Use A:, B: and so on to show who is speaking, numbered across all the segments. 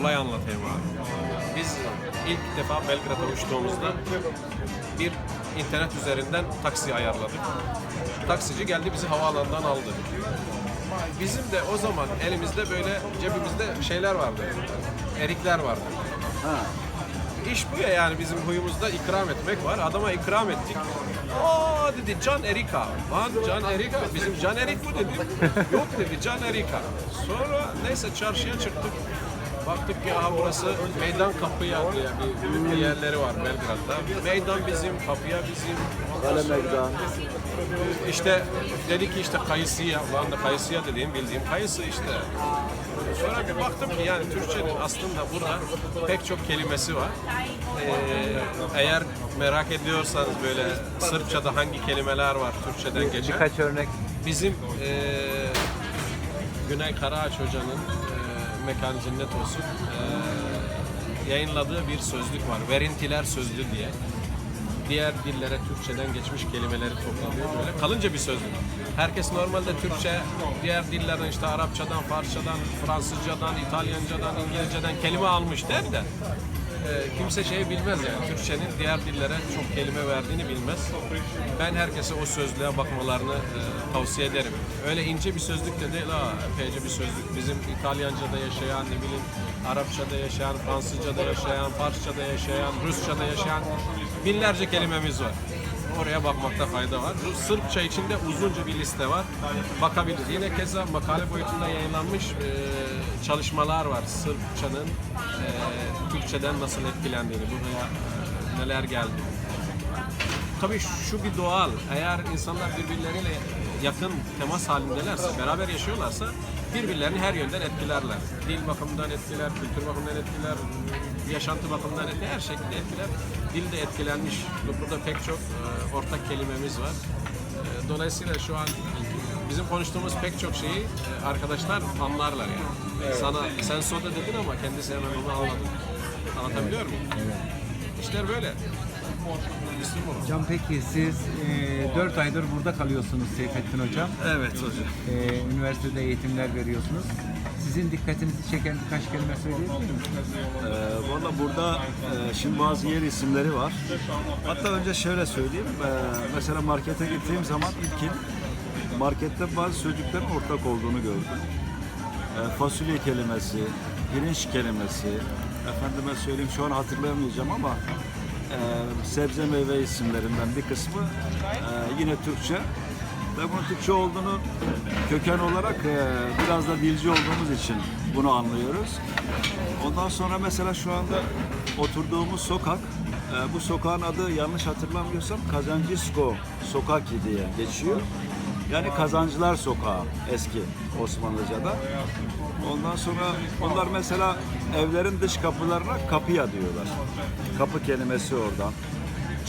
A: olay anlatayım abi. Biz ilk defa Belgrad'a uçtuğumuzda bir internet üzerinden taksi ayarladık. Taksici geldi bizi havaalanından aldı. Bizim de o zaman elimizde böyle cebimizde şeyler vardı. Erikler vardı.
B: Ha.
A: İş bu ya yani bizim huyumuzda ikram etmek var. Adama ikram ettik. Aa dedi Can Erika. Lan Can Erika. Bizim Can Erik bu dedim. Yok dedi Can Erika. Sonra neyse çarşıya çıktık. Baktık ki aha burası meydan kapıya diye bir, büyük bir yerleri var Belgrad'da. Meydan bizim, kapıya bizim. Ondan sonra
B: meydan.
A: İşte dedi ki işte kayısıya, lan da kayısıya dediğim bildiğim kayısı işte. Sonra bir baktım ki yani Türkçenin aslında burada pek çok kelimesi var. Ee, eğer merak ediyorsanız böyle Sırpçada hangi kelimeler var Türkçeden geçen.
B: Birkaç örnek.
A: Bizim ee, Güney Karaağaç Hoca'nın ee, mekan cennet olsun ee, yayınladığı bir sözlük var. Verintiler Sözlü diye diğer dillere Türkçeden geçmiş kelimeleri toplanıyor böyle. Kalınca bir sözlük. Herkes normalde Türkçe, diğer dillerden işte Arapçadan, Farsçadan, Fransızcadan, İtalyancadan, İngilizceden kelime almış der de e, kimse şeyi bilmez yani. Türkçenin diğer dillere çok kelime verdiğini bilmez. Ben herkese o sözlüğe bakmalarını e, tavsiye ederim. Öyle ince bir sözlük de değil ha, epeyce bir sözlük. Bizim İtalyanca'da yaşayan, ne bileyim Arapça'da yaşayan, Fransızca'da yaşayan, Farsça'da yaşayan, Rusça'da yaşayan binlerce kelimemiz var. Oraya bakmakta fayda var. Bu Sırpça içinde uzunca bir liste var. Bakabiliriz. Yine keza makale boyutunda yayınlanmış e, çalışmalar var. Sırpçanın e, Türkçeden nasıl etkilendiğini, buraya e, neler geldi. Tabii şu bir doğal. Eğer insanlar birbirleriyle yakın temas halindelerse, beraber yaşıyorlarsa birbirlerini her yönden etkilerler. Dil bakımından etkiler, kültür bakımından etkiler, yaşantı bakımından etkiler, her şekilde etkiler. Dil de etkilenmiş. Burada pek çok e, ortak kelimemiz var. E, Dolayısıyla şu an bizim konuştuğumuz pek çok şeyi e, arkadaşlar anlarlar yani. Sana sen soda dedin ama kendisi hemen onu anladı. Anlatabiliyor muyum? İşler böyle.
C: Hocam peki siz 4 aydır burada kalıyorsunuz Seyfettin Hocam.
B: Evet hocam.
C: E, üniversitede eğitimler veriyorsunuz. Sizin dikkatinizi çeken birkaç kelime söyleyebilir misiniz?
B: Ee, Valla burada e, şimdi bazı yer isimleri var. Hatta önce şöyle söyleyeyim. Ee, mesela markete gittiğim zaman ilkin markette bazı sözcüklerin ortak olduğunu gördüm. Ee, fasulye kelimesi, pirinç kelimesi, efendime söyleyeyim şu an hatırlayamayacağım ama e, sebze meyve isimlerinden bir kısmı e, yine Türkçe ve bunun Türkçe olduğunu köken olarak e, biraz da dilci olduğumuz için bunu anlıyoruz. Ondan sonra mesela şu anda oturduğumuz sokak, e, bu sokağın adı yanlış hatırlamıyorsam Kazancisko Sokaki diye geçiyor. Yani Kazancılar Sokağı eski Osmanlıca'da. Ondan sonra onlar mesela evlerin dış kapılarına kapıya diyorlar. Kapı kelimesi oradan.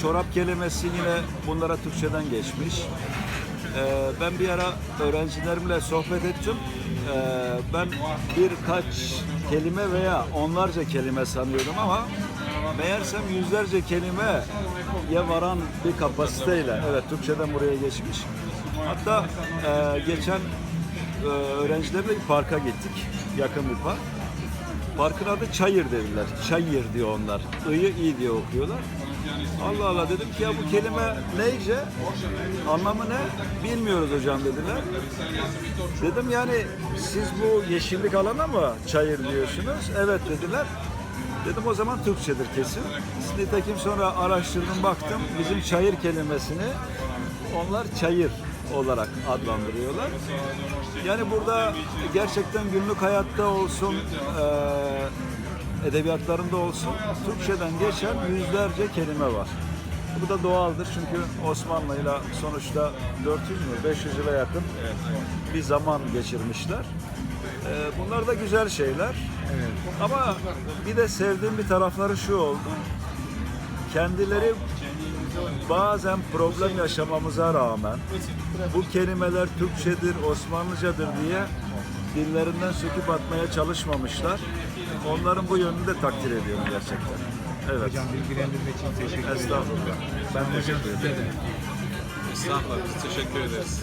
B: Çorap kelimesi yine bunlara Türkçeden geçmiş. Ee, ben bir ara öğrencilerimle sohbet ettim. Ee, ben birkaç kelime veya onlarca kelime sanıyordum ama meğersem yüzlerce kelimeye varan bir kapasiteyle evet Türkçeden buraya geçmiş. Hatta e, geçen e, öğrencilerle bir parka gittik. Yakın bir park. Parkın adı Çayır dediler. Çayır diyor onlar. I'yı iyi diye okuyorlar. Allah Allah dedim ki ya bu kelime neyce? Anlamı ne? Bilmiyoruz hocam dediler. Dedim yani siz bu yeşillik alana mı çayır diyorsunuz? Evet dediler. Dedim o zaman Türkçedir kesin. Nitekim sonra araştırdım baktım bizim çayır kelimesini onlar çayır olarak adlandırıyorlar. Yani burada gerçekten günlük hayatta olsun, edebiyatlarında olsun Türkçeden geçen yüzlerce kelime var. Bu da doğaldır çünkü Osmanlı'yla sonuçta 400 mü 500 yıla yakın bir zaman geçirmişler. Bunlar da güzel şeyler. Ama bir de sevdiğim bir tarafları şu oldu. Kendileri bazen problem yaşamamıza rağmen bu kelimeler Türkçedir, Osmanlıcadır diye dillerinden söküp atmaya çalışmamışlar. Onların bu yönünü de takdir ediyorum gerçekten. Evet.
C: Hocam bilgilendirme için teşekkür ederim.
B: Estağfurullah. Ben teşekkür ederim.
A: Estağfurullah. Biz teşekkür ederiz.